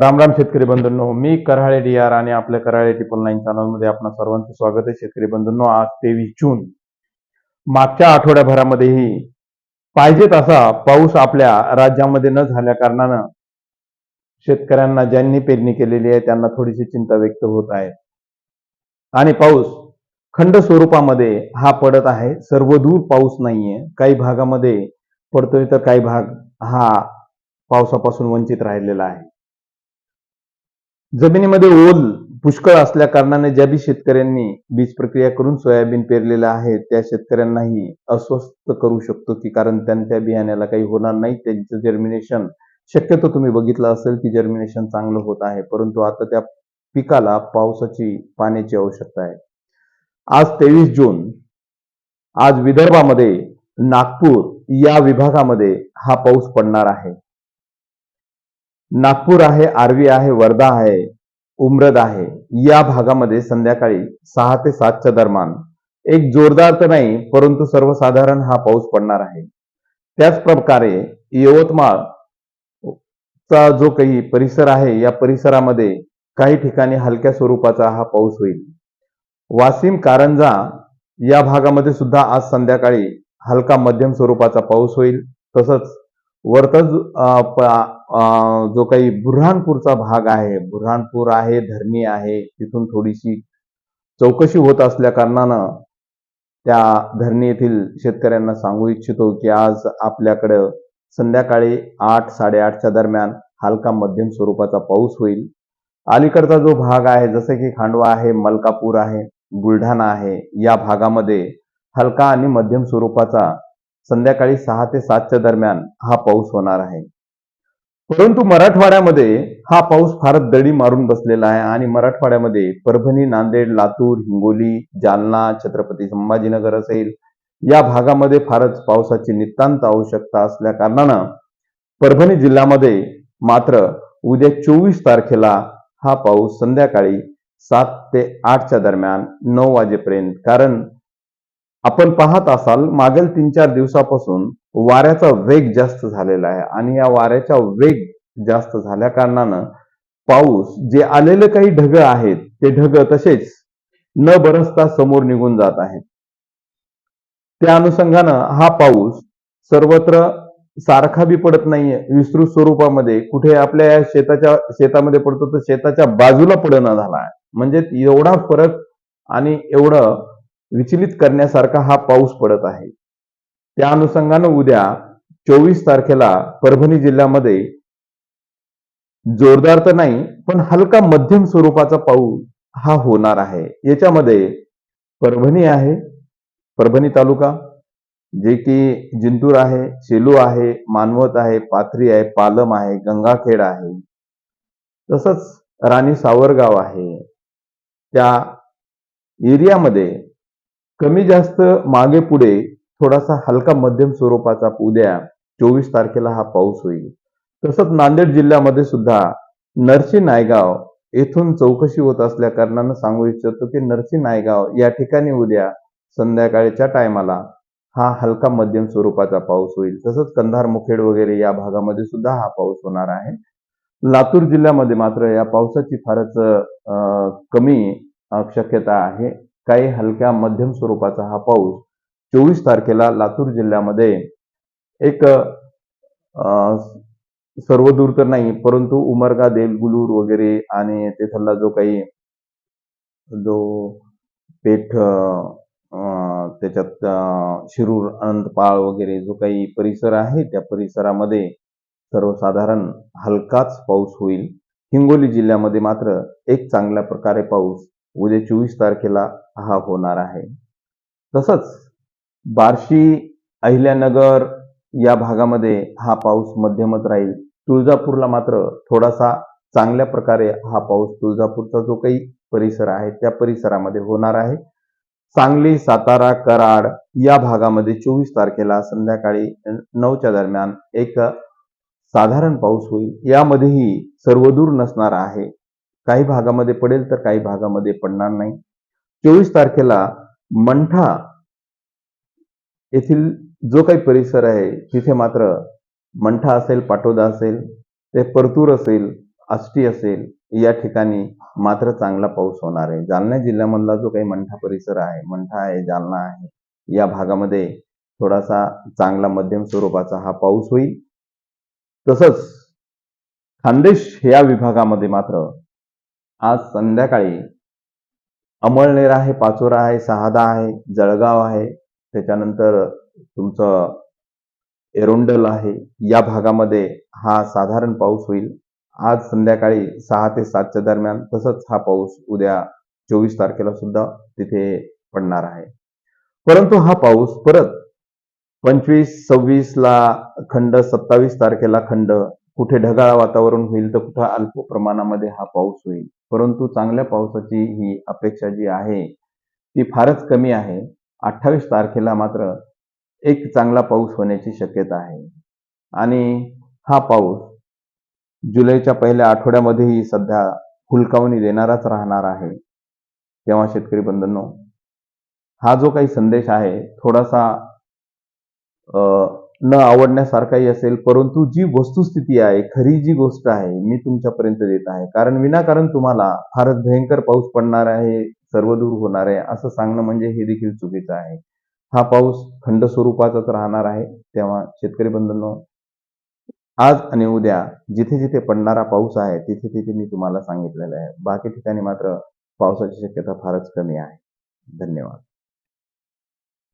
राम राम शेतकरी बंधूंनो मी Karale D R आणि आपल्या कराळे ट्रिपल नाईन चॅनलमध्ये आपणा सर्वांचं स्वागत आहे शेतकरी बंधूंनो. आज तेवीस जून. मागच्या आठवड्याभरामध्येही पाहिजे तसा पाऊस आपल्या राज्यामध्ये न झाल्या कारणानं शेतकऱ्यांना ज्यांनी पेरणी केलेली आहे त्यांना थोडीशी चिंता व्यक्त होत आहे. आणि पाऊस खंड स्वरूपामध्ये हा पडत आहे. सर्वदूर पाऊस नाहीये. काही भागामध्ये पडतोय तर काही भाग हा पावसापासून वंचित राहिलेला आहे. जमिनीमध्ये ओल पुष्कळ असल्या कारणाने ज्या बी शेतकऱ्यांनी बीज प्रक्रिया करून सोयाबीन पेरलेलं आहे त्या शेतकऱ्यांनाही अस्वस्थ करू शकतो की कारण त्यांच्या बियाण्याला काही होणार नाही. त्यांचं जर्मिनेशन शक्यतो तुम्ही बघितलं असेल की जर्मिनेशन चांगलं होत आहे. परंतु आता त्या पिकाला पावसाची पाण्याची आवश्यकता आहे. आज तेवीस जून आज विदर्भामध्ये नागपूर या विभागामध्ये हा पाऊस पडणार आहे. नागपूर आहे आर्वी आहे वर्धा आहे उमरद आहे. या भागामध्ये संध्याकाळी सहा ते सातच्या दरम्यान एक जोरदार तर नाही परंतु सर्वसाधारण हा पाऊस पडणार आहे. त्याच प्रकारे यवतमाळ चा जो काही परिसर आहे या परिसरामध्ये काही ठिकाणी हलक्या स्वरूपाचा हा पाऊस होईल. वाशिम कारंजा या भागामध्ये सुद्धा आज संध्याकाळी हलका मध्यम स्वरूपाचा पाऊस होईल. तसंच वर्तज जो काही बुऱ्हाणपूरचा भाग आहे बुऱ्हाणपूर आहे धरणी आहे तिथून थोडीशी चौकशी होत असल्या कारणानं त्या धरणी येथील शेतकऱ्यांना सांगू इच्छितो की आज आपल्याकडं संध्याकाळी आठ साडेआठच्या दरम्यान हलका मध्यम स्वरूपाचा पाऊस होईल. अलीकडचा जो भाग आहे जसं की खांडवा आहे मलकापूर आहे बुलढाणा आहे या भागामध्ये हलका आणि मध्यम स्वरूपाचा संध्याकाळी सहा ते सातच्या दरम्यान हा पाऊस होणार आहे. परंतु मराठवाड्यामध्ये हा पाऊस फारच दडी मारून बसलेला आहे आणि मराठवाड्यामध्ये परभणी नांदेड लातूर हिंगोली जालना छत्रपती संभाजीनगर असेल या भागामध्ये फारच पावसाची नितांत आवश्यकता असल्या कारणानं परभणी जिल्ह्यामध्ये मात्र उद्या चोवीस तारखेला हा पाऊस संध्याकाळी सात ते आठच्या दरम्यान नऊ वाजेपर्यंत कारण आपण पाहत असाल मागील तीन चार दिवसापासून वाऱ्याचा वेग जास्त झालेला आहे आणि या वाऱ्याचा वेग जास्त झाल्या कारणानं पाऊस जे आलेले काही ढग आहेत ते ढग तसेच न बरसता समोर निघून जात आहेत. त्या अनुषंगानं हा पाऊस सर्वत्र सारखा बी पडत नाहीये. विस्तृत स्वरूपामध्ये कुठे आपल्या या शेताच्या शेतामध्ये पडतो तर शेताच्या बाजूला पडणं झाला आहे. म्हणजे एवढा फरक आणि एवढं विचलित करण्यासारखा हा पाऊस पडत आहे. त्या अनुषंगानं उद्या चोवीस तारखेला परभणी जिल्ह्यामध्ये जोरदार तर नाही पण हलका मध्यम स्वरूपाचा पाऊस हा होणार आहे. याच्यामध्ये परभणी आहे परभणी तालुका जे की जिंतूर आहे सेलू आहे मानवत आहे पाथरी आहे पालम आहे गंगाखेड आहे. तसंच राणी सावरगाव आहे. त्या एरियामध्ये कमी जास्त मागे पुढे थोडासा हलका मध्यम स्वरूपाचा उद्या चोवीस तारखेला हा पाऊस होईल. तसंच नांदेड जिल्ह्यामध्ये सुद्धा नरसी नायगाव येथून चौकशी होत असल्या कारणानं सांगू इच्छितो की नरसी नायगाव या ठिकाणी उद्या संध्याकाळच्या टायमाला हा हलका मध्यम स्वरूपाचा पाऊस होईल. तसंच कंधार मुखेड वगैरे या भागामध्ये सुद्धा हा पाऊस होणार आहे. लातूर जिल्ह्यामध्ये मात्र या पावसाची फारच कमी शक्यता आहे. काही हलक्या मध्यम स्वरूपाचा हा पाऊस चोवीस तारखेला लातूर जिल्ह्यामध्ये एक सर्व सर्वदूर तर नाही परंतु उमरगा देलगुलूर वगैरे आणि तिथला जो काही जो पेठ त्याच्यात शिरूर अनंतपाळ वगैरे जो काही परिसर आहे त्या परिसरामध्ये सर्वसाधारण हलकाच पाऊस होईल. हिंगोली जिल्ह्यामध्ये मात्र एक चांगल्या प्रकारे पाऊस उद्या चोवीस तारखेला हा होणार आहे. तसंच बार्शी अहिल्यानगर या भागामध्ये हा पाऊस मध्यमच राहील. तुळजापूरला मात्र थोडासा चांगल्या प्रकारे हा पाऊस तुळजापूरचा जो काही परिसर आहे त्या परिसरामध्ये होणार आहे. सांगली सातारा कराड या भागामध्ये चोवीस तारखेला संध्याकाळी नऊच्या दरम्यान एक साधारण पाऊस होईल. यामध्येही सर्वदूर नसणार आहे. काही भागामध्ये पडेल तर काही भागामध्ये पडणार नाही. चोवीस तारखेला मंठा येथील जो काही परिसर आहे तिथे मात्र मंठा असेल पाटोदा असेल ते परतूर असेल आष्टी असेल या ठिकाणी मात्र चांगला पाऊस होणार आहे. जालना जिल्ह्यामधला जो काही मंठा परिसर आहे मंठा आहे जालना आहे या भागामध्ये थोडासा चांगला मध्यम स्वरूपाचा हा पाऊस होईल. तसंच खानदेश या विभागामध्ये मात्र आज संध्याकाळी अमळनेर आहे पाचोरा आहे सहादा आहे जळगाव आहे. त्याच्यानंतर तुमचं एरोंडल आहे. या भागामध्ये हा साधारण पाऊस होईल. आज संध्याकाळी सहा ते सातच्या दरम्यान तसंच हा पाऊस उद्या चोवीस तारखेला सुद्धा तिथे पडणार आहे. परंतु हा पाऊस परत पंचवीस सव्वीस ला खंड सत्तावीस तारखेला खंड कुठे ढगाळ वातावरण होईल तर कुठं अल्प प्रमाणामध्ये हा पाऊस होईल? परंतु चांगल्या पावसाची ही अपेक्षा जी आहे ती फारच कमी आहे. अठ्ठावीस तारखेला मात्र एक चांगला पाऊस होण्याची शक्यता आहे. आणि हा पाऊस जुलैच्या पहिल्या आठवड्यामध्येही सध्या हुलकावणी देणाराच राहणार आहे. तेव्हा शेतकरी बंधनो हा जो काही संदेश आहे थोडासा न आवडण्यासारखाही असेल परंतु जी वस्तुस्थिती आहे खरी जी गोष्ट आहे मी तुमच्यापर्यंत देत आहे. कारण विनाकारण तुम्हाला फारच भयंकर पाऊस पडणार आहे सर्व दूर होणार आहे असं सांगणं म्हणजे हे देखील चुकीचं आहे. हा पाऊस खंड स्वरूपाचाच राहणार आहे. तेव्हा शेतकरी बंधूंनो आज आणि उद्या जिथे जिथे पडणारा पाऊस आहे तिथे तिथे मी तुम्हाला सांगितलेलं आहे. बाकी ठिकाणी मात्र पावसाची शक्यता फारच कमी आहे. धन्यवाद.